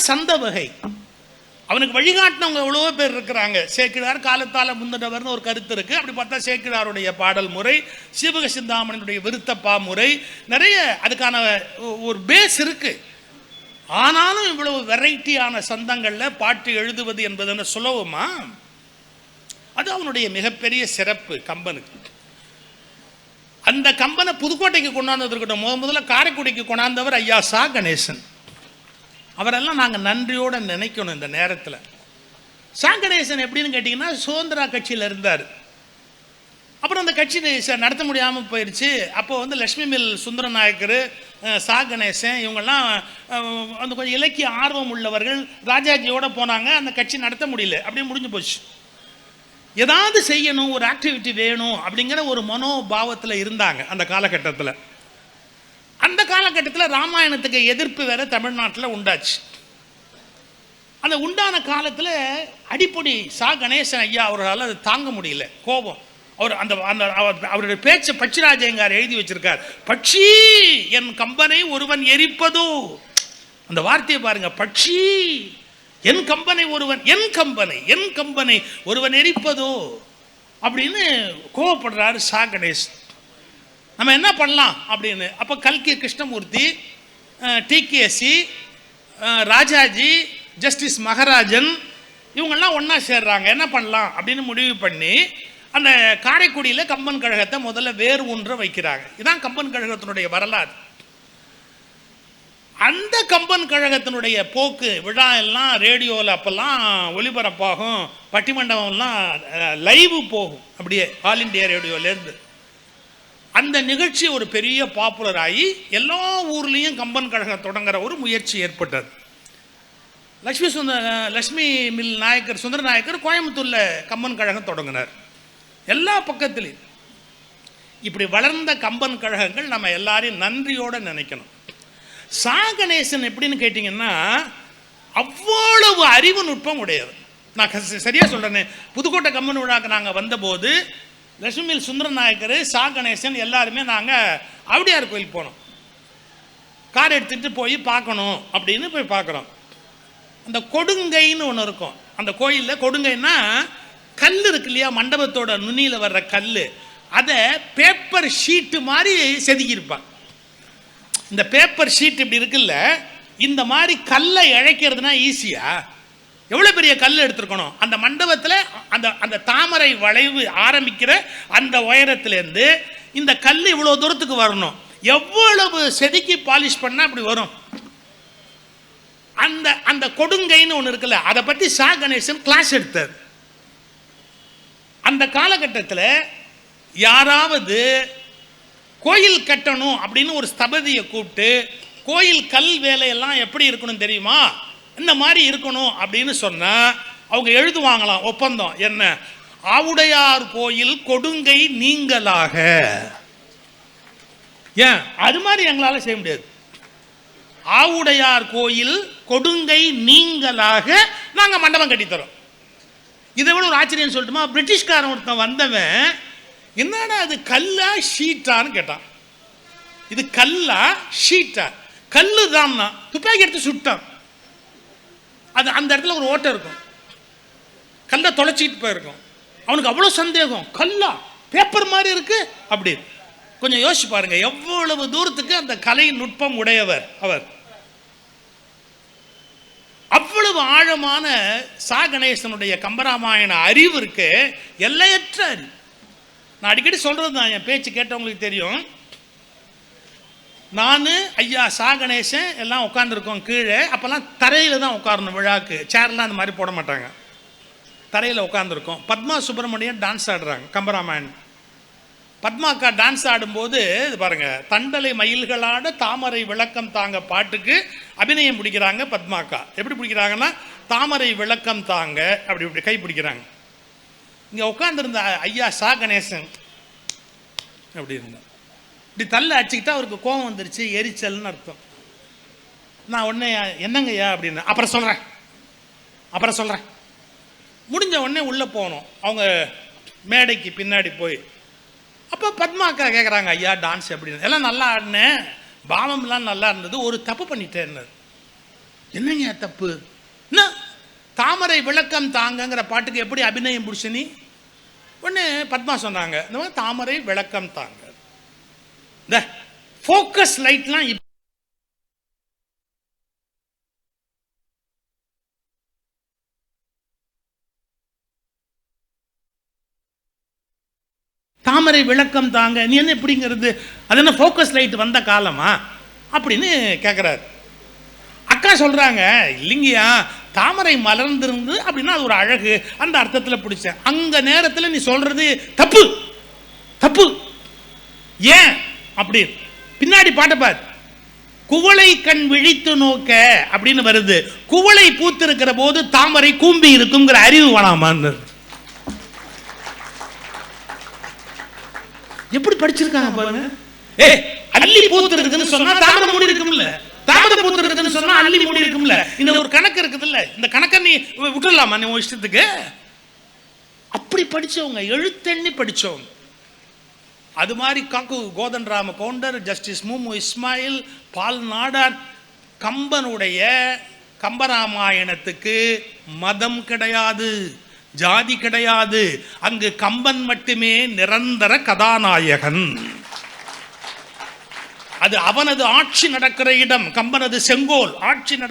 சந்த வகை. அவனுக்கு வழிகாட்டினவங்க எவ்வளவோ பேர் இருக்கிறாங்க. சேக்கிழார் காலத்தால முந்தினவர்னு ஒரு கருத்து இருக்கு. அப்படி பார்த்தா சேக்கிழாருடைய பாடல் முறை சிவக சிந்தாமணனுடைய விருத்தப்பா முறை நிறைய அதுக்கான ஒ- ஒரு பேஸ் இருக்கு. ஆனாலும் இவ்வளவு வெரைட்டியான சந்தங்கள்ல பாட்டு எழுதுவது என்பது என்ன சுலபமா அது அவனுடைய மிகப்பெரிய சிறப்பு கம்பனுக்கு. அந்த கம்பனை புதுக்கோட்டைக்கு கொண்டாந்தது இருக்கட்டும் முத முதல்ல காரைக்குடிக்கு கொண்டாந்தவர் ஐயா சா. கணேசன். அவரெல்லாம் நாங்கள் நன்றியோடு நினைக்கணும் இந்த நேரத்தில். சா கணேசன் எப்படின்னு கேட்டிங்கன்னா சுதந்திரா கட்சியில் இருந்தார். அப்புறம் அந்த கட்சி நடத்த முடியாமல் போயிடுச்சு அப்போ வந்து லக்ஷ்மி மில் சுந்தர நாயக்கர் சா கணேசன் இவங்கெல்லாம் அந்த கொஞ்சம் இலக்கிய ஆர்வம் உள்ளவர்கள் ராஜாஜியோட போனாங்க. அந்த கட்சி நடத்த முடியல. அப்படியே முடிஞ்சு போச்சு. ஏதாவது செய்யணும் ஒரு ஆக்டிவிட்டி வேணும் அப்படிங்கிற ஒரு மனோபாவத்தில் இருந்தாங்க அந்த காலகட்டத்தில். அந்த காலகட்டத்தில் ராமாயணத்துக்கு எதிர்ப்பு வேற தமிழ்நாட்டில் உண்டாச்சு. அந்த உண்டான காலத்தில் அடிப்பொடி சா. கணேசன் ஐயா அவர்களால் அதை தாங்க முடியல கோபம். அவர் அந்த அந்த அவர் அவருடைய பேச்சை பட்சிராஜயங்கார் எழுதி வச்சிருக்கார். பட்சி என் கம்பனை ஒருவன் எரிப்பதோ. அந்த வார்த்தையை பாருங்க பட்சி என் கம்பனை ஒருவன் என் கம்பனை என் கம்பனை ஒருவன் எரிப்பதோ அப்படின்னு கோவப்படுறாரு சா. கணேசன். நம்ம என்ன பண்ணலாம் அப்படின்னு? அப்போ கல்கி கிருஷ்ணமூர்த்தி டிகேசி ராஜாஜி ஜஸ்டிஸ் மகராஜன் இவங்கெல்லாம் ஒன்றா சேர்றாங்க. என்ன பண்ணலாம் அப்படின்னு முடிவு பண்ணி அந்த காரைக்குடியில் கம்பன் கழகத்தை முதல்ல வேறு ஒன்று வைக்கிறாங்க. இதுதான் கம்பன் கழகத்தினுடைய வரலாறு. அந்த கம்பன் கழகத்தினுடைய போக்கு விழா எல்லாம் ரேடியோவில் அப்போல்லாம் ஒளிபரப்பாகும். பட்டிமண்டபம்லாம் லைவ் போகும். அப்படியே ஆல் இண்டியா ரேடியோலேருந்து. அந்த நிகழ்ச்சி ஒரு பெரிய பாப்புலர் ஆகி எல்லா ஊர்லேயும் கம்பன் கழகம் தொடங்குற ஒரு முயற்சி ஏற்பட்டது. லக்ஷ்மி சுந்தர லக்ஷ்மி மில் நாயக்கர் சுந்தர நாயக்கர் கோயம்புத்தூரில் கம்பன் கழகம் தொடங்கினார். எல்லா பக்கத்துலையும். இப்படி வளர்ந்த கம்பன் கழகங்கள் நம்ம எல்லாரையும் நன்றியோடு நினைக்கணும். சாகணேசன் எப்படின்னு கேட்டிங்கன்னா அவ்வளவு அறிவு நுட்பம் உடையது நான் க- சரியா புதுக்கோட்டை கம்பன் விழாக்கு நாங்கள் வந்தபோது லட்சுமியில் சுந்தர நாயக்கர் சா. கணேசன் எல்லாருமே நாங்கள் அவடியார் கோயில் போனோம். கார் எடுத்துகிட்டு போய் பார்க்கணும் அப்படின்னு போய் பார்க்குறோம். அந்த கொடுங்கைன்னு ஒன்று இருக்கும். அந்த கோயிலில் கொடுங்கைன்னா கல் இருக்கு இல்லையா? மண்டபத்தோட நுனியில் வர்ற கல் அதை பேப்பர் ஷீட்டு மாதிரி செதுக்கியிருப்பான். இந்த பேப்பர் ஷீட் இப்படி இருக்குல்ல இந்த மாதிரி கல்லை இழைக்கிறதுனா ஈஸியாக எவ்வளோ பெரிய கல் எடுத்துருக்கணும்? அந்த மண்டபத்தில் அந்த அந்த தாமரை வளைவு ஆரம்பிக்கிற அந்த உயரத்துலேருந்து இந்த கல் இவ்வளோ தூரத்துக்கு வரணும். எவ்வளவு செதுக்கி பாலிஷ் பண்ணால் அப்படி வரும்? அந்த அந்த கொடுங்கைன்னு ஒன்று இருக்குல்ல அதை பற்றி சா கணேசன் கிளாஸ் எடுத்தார். அந்த காலகட்டத்தில் யாராவது கோயில் கட்டணும் அப்படின்னு ஒரு ஸ்தபதியை கூப்பிட்டு கோயில் கல் வேலையெல்லாம் எப்படி இருக்கணும் தெரியுமா? இந்த மாதிரி இருக்கணும் அப்படின்னு சொன்னால் அவங்க எழுதுவாங்களாம் ஒப்பந்தம். என்ன? ஆவுடையார் கோயில் கொடுங்கை நீங்களாக ஏன்? அது மாதிரி எங்களால் செய்ய முடியாது. ஆவுடையார் கோயில் கொடுங்கை நீங்களாக நாங்கள் மண்டபம் கட்டித்தரோம். இதை விட ஒரு ஆச்சரியம் சொல்லட்டுமா? பிரிட்டிஷ்காரன் ஒருத்தன் வந்தவன் என்னடா அது கல்லா ஷீட்டான்னு கேட்டான். இது கல்லா ஷீட்டா? கல்லு தான் துப்பாக்கி எடுத்து சுட்டான். அது அந்த இடத்துல ஒரு ஓட்டை இருக்கும். கல்லை தொலைச்சிக்கிட்டு போயிருக்கும். அவனுக்கு அவ்வளோ சந்தேகம். கல்லா பேப்பர் மாதிரி இருக்கு. அப்படி. கொஞ்சம் யோசிச்சு பாருங்க. எவ்வளவு தூரத்துக்கு அந்த கலை நுட்பம் உடையவர்? அவர். அவ்வளவு ஆழமான சா கணேசனுடைய கம்பராமாயண அறிவு இருக்கு. எல்லையற்ற அறிவு. நான் அடிக்கடி சொல்றது தான் என் பேச்சு கேட்டவங்களுக்கு தெரியும். நான் ஐயா சா கணேசன் எல்லாம் உட்காந்துருக்கோம் கீழே. அப்போல்லாம் தரையில் தான் உட்காரணும் விழாக்கு. சேர்லாம் அந்த மாதிரி போட மாட்டாங்க. தரையில் உட்காந்துருக்கோம் பத்மா சுப்பிரமணியன் டான்ஸ் ஆடுறாங்க கம்பராமாயன் பத்மாக்கா டான்ஸ் ஆடும்போது இது பாருங்கள் தண்டலை மயில்களாட தாமரை விளக்கம் தாங்க பாட்டுக்கு அபிநயம் பிடிக்கிறாங்க பத்மாக்கா. எப்படி பிடிக்கிறாங்கன்னா தாமரை விளக்கம் தாங்க அப்படி இப்படி கை பிடிக்கிறாங்க. இங்கே உட்காந்துருந்த ஐயா சா கணேசன் அப்படி இருந்தார். இப்படி தள்ள அடிச்சுக்கிட்டா அவருக்கு கோபம் வந்துருச்சு எரிச்சல்னு அர்த்தம். நான் உடனே என்னங்கய்யா? அப்படின்னு அப்புறம் சொல்கிறேன் அப்புறம் சொல்கிறேன் முடிஞ்ச உடனே உள்ளே போனோம். அவங்க மேடைக்கு பின்னாடி போய் அப்போ பத்மா அக்கா கேட்குறாங்க ஐயா டான்ஸ் அப்படின்னு. எல்லாம் நல்லா ஆடினேன். பாவம்லாம் நல்லா இருந்தது. ஒரு தப்பு பண்ணிட்டேன்னு என்னங்க தப்பு? என்ன? தாமரை விளக்கம் தாங்கங்கிற பாட்டுக்கு எப்படி அபிநயம் பிடிச்ச ஒன்று பத்மா சொன்னாங்க இந்த மாதிரி தாமரை விளக்கம் தாங்க. இந்த ஃபோக்கஸ் லைட்லாம் தாமரை விளக்கம் தாங்க. நீ என்ன எப்படிங்கிறது அது என்ன ஃபோக்கஸ் லைட் வந்த காலமா? அப்படின்னு கேட்குறாரு அக்கா சொல்றாங்க இல்லைங்கயா தாமரை மலர்ந்திருந்து அப்படின்னா அது ஒரு அழகு. அந்த அர்த்தத்தில் பிடிச்சேன். அந்த நேரத்தில் நீ சொல்றது தப்பு. தப்பு. ஏன்? அப்படி பின்னாடி பாட்டு பார். குவளை கண் விழித்து நோக்க அப்படின்னு வருது. குவளை பூத்திருக்கிற போது தாமரை கூம்பி இருக்குங்கிற அறிவு வேணாமான்னு எப்படி படிச்சிருக்காங்க பாருங்க? ஏ அள்ளி பூத்து இருக்குன்னு சொன்னா தாமரை மூடி இருக்கும்ல. தாமரை பூத்து இருக்குன்னு சொன்னா அள்ளி மூடி இருக்கும்ல. இந்த ஒரு கணக்கு இருக்குதுல்ல. இந்த கணக்கை நீ விட்டுடலாமா நீ உன் இஷ்டத்துக்கு? அப்படி படிச்சவங்க எழுத்தெண்ணி படிச்சவங்க. அது மாதிரி காக்கு கோதன் ராம கவுண்டர் ஜஸ்டிஸ் மூமு இஸ்மாயில் பால் நாடார் கம்பனுடைய கம்பராமாயணத்துக்கு மதம் கிடையாது ஜாதி கிடையாது. அங்கு கம்பன் மட்டுமே நிரந்தர கதாநாயகன். அது அவனது ஆட்சி நடக்கிற இடம் கம்பனது செங்கோல் ஆட்சி நடக்க